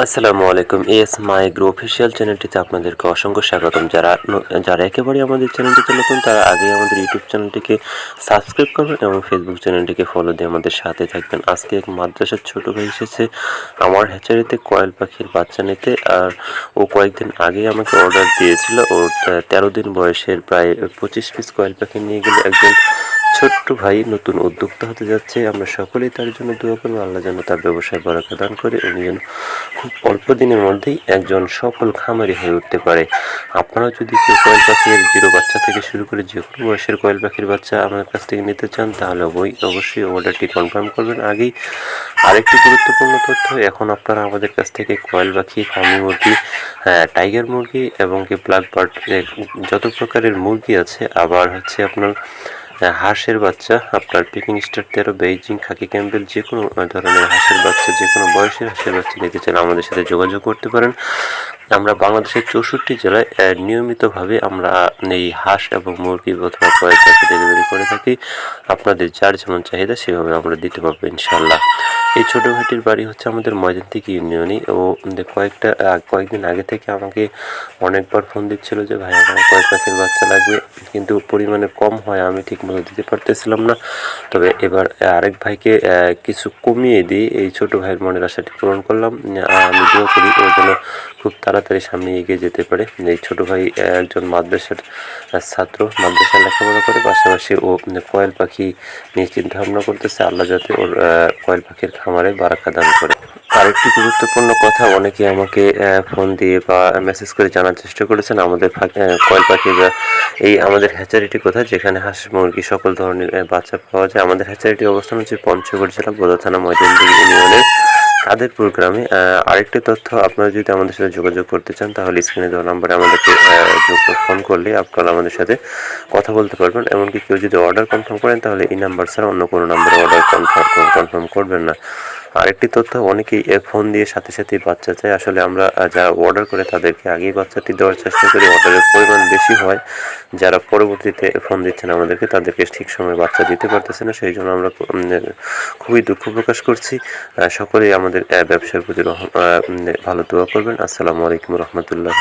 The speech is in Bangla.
আসসালামু আলাইকুম, এস মাই গ্রো অফিসিয়াল চ্যানেলটিতে আপনাদেরকে অসংখ্য স্বাগতম। যারা যারা একেবারে আমাদের চ্যানেলটিতে নতুন, তারা আগে আমাদের ইউটিউব চ্যানেলটিকে সাবস্ক্রাইব করবেন এবং ফেসবুক চ্যানেলটিকে ফলো দিয়ে আমাদের সাথে থাকবেন। আজকে এক মাদ্রাসার ছোট ভাই এসেছে, আমার হ্যাচারিতে কয়েল পাখির বাচ্চা নিতে, আর ও কয়েকদিন আগেই আমাকে অর্ডার দিয়েছিল। তে- তেরো দিন বয়সের, প্রায় পঁচিশ পিস কয়েল পাখি নিয়ে গেলে একজন ছোট্ট ভাই নতুন উদ্যোক্তা হতে যাচ্ছে। আমরা সকলেই তার জন্য দোয়া করব। আল্লাহ যেন তার ব্যবসায় বরাকা দান করে উনি যেন খুব অল্প দিনের মধ্যেই একজন সফল খামারি হয়ে উঠতে পারে। আপনারা যদি কেউ কয়েল পাখির জিরো বাচ্চা থেকে শুরু করে যে কোনো বয়সের কয়েল পাখির বাচ্চা আমার কাছ থেকে নিতে চান তাহলে অবই অবশ্যই অর্ডারটি কনফার্ম করবেন। আগেই আরেকটি গুরুত্বপূর্ণ তথ্য এখন আপনারা আমাদের কাছ থেকে কয়েল পাখি ফার্মি মুরগি হ্যাঁ, টাইগার মুরগি এবং কি ব্ল্যাক বার্ড যত প্রকারের মুরগি আছে আবার হচ্ছে আপনার হাঁসের বাচ্চা, আপনার পিকিং স্টার তেরো বেইজিং খাকি ক্যাম্পেল যে কোনো ধরনের হাঁসের বাচ্চা, যে কোনো বয়সের হাঁসের বাচ্চা নিতে চান আমাদের সাথে যোগাযোগ করতে পারেন। আমরা বাংলাদেশের চৌষট্টি জেলায় নিয়মিতভাবে আমরা এই হাঁস এবং মুরগি অথবা কয়েক ডেলিভারি করে থাকি। আপনাদের যার যেমন চাহিদা, সেভাবে আমরা দিতে পারব ইনশাল্লাহ এই ছোটো ভাইটির বাড়ি হচ্ছে আমাদের ময়দানতিক ইউনিয়নে ও কয়েকটা কয়েকদিন আগে থেকে আমাকে অনেকবার ফোন দিচ্ছিল যে, ভাই, আমার কয়েক পাখির বাচ্চা লাগবে। কিন্তু পরিমাণে কম হয়, আমি ঠিকমতো দিতে পারতেছিলাম না। তবে এবার আরেক ভাইকে কিছু কমিয়ে দিয়ে এই ছোট ভাইয়ের মনের আশাটি পূরণ করলাম। আমি দোয়া করি ও যেন খুব তাড়াতাড়ি সামনে এগিয়ে যেতে পারে। এই ছোট ভাই একজন মাদ্রাসার ছাত্র। মাদ্রাসায় লেখাপড়া করে, পাশাপাশি ও কয়েল পাখি নিয়ে চিন্তা ভাবনা করতেছে। আল্লাহ যাতে ওর কয়েল পাখির খামারে বারাকা দান করে। আরেকটি গুরুত্বপূর্ণ কথা অনেকে আমাকে ফোন দিয়ে বা মেসেজ করে জানার চেষ্টা করেছেন। আমাদের কয়েল পাখি বা এই আমাদের হ্যাচারিটি কোথায়? যেখানে হাঁস, মুরগি, সকল ধরনের বাচ্চা পাওয়া যায়। আমাদের হ্যাচারিটি অবস্থান হচ্ছে পঞ্চগড় জেলা, বোদা থানা ময়দানদি ইউনিয়নের কাদেরপুর গ্রামে আহ, আরেকটি তথ্য আপনারা যদি আমাদের সাথে যোগাযোগ করতে চান তাহলে স্ক্রিনে দেওয়া নাম্বারে আমাদেরকে ফোন করলে আপনারা আমাদের সাথে কথা বলতে পারবেন। এমনকি কেউ যদি অর্ডার কনফার্ম করেন তাহলে এই নাম্বার ছাড়া অন্য কোনো নাম্বারে অর্ডার কনফার্ম কনফার্ম করবেন না। আরেকটি তথ্য অনেকেই ফোন দিয়ে সাথে সাথে বাচ্চা চায়। আসলে আমরা যারা অর্ডার করে তাদেরকে আগেই বাচ্চাটি দেওয়ার চেষ্টা করি। অর্ডারের পরিমাণ বেশি হয়। যারা পরবর্তীতে ফোন দিচ্ছেন আমাদেরকে, তাদেরকে ঠিক সময় বাচ্চা দিতে পারতেছে না। সেই জন্য আমরা খুবই দুঃখ প্রকাশ করছি। সকলেই আমাদের ব্যবসার প্রতি ভালো দোয়া করবেন। আসসালামু আলাইকুম রহমতুল্লাহ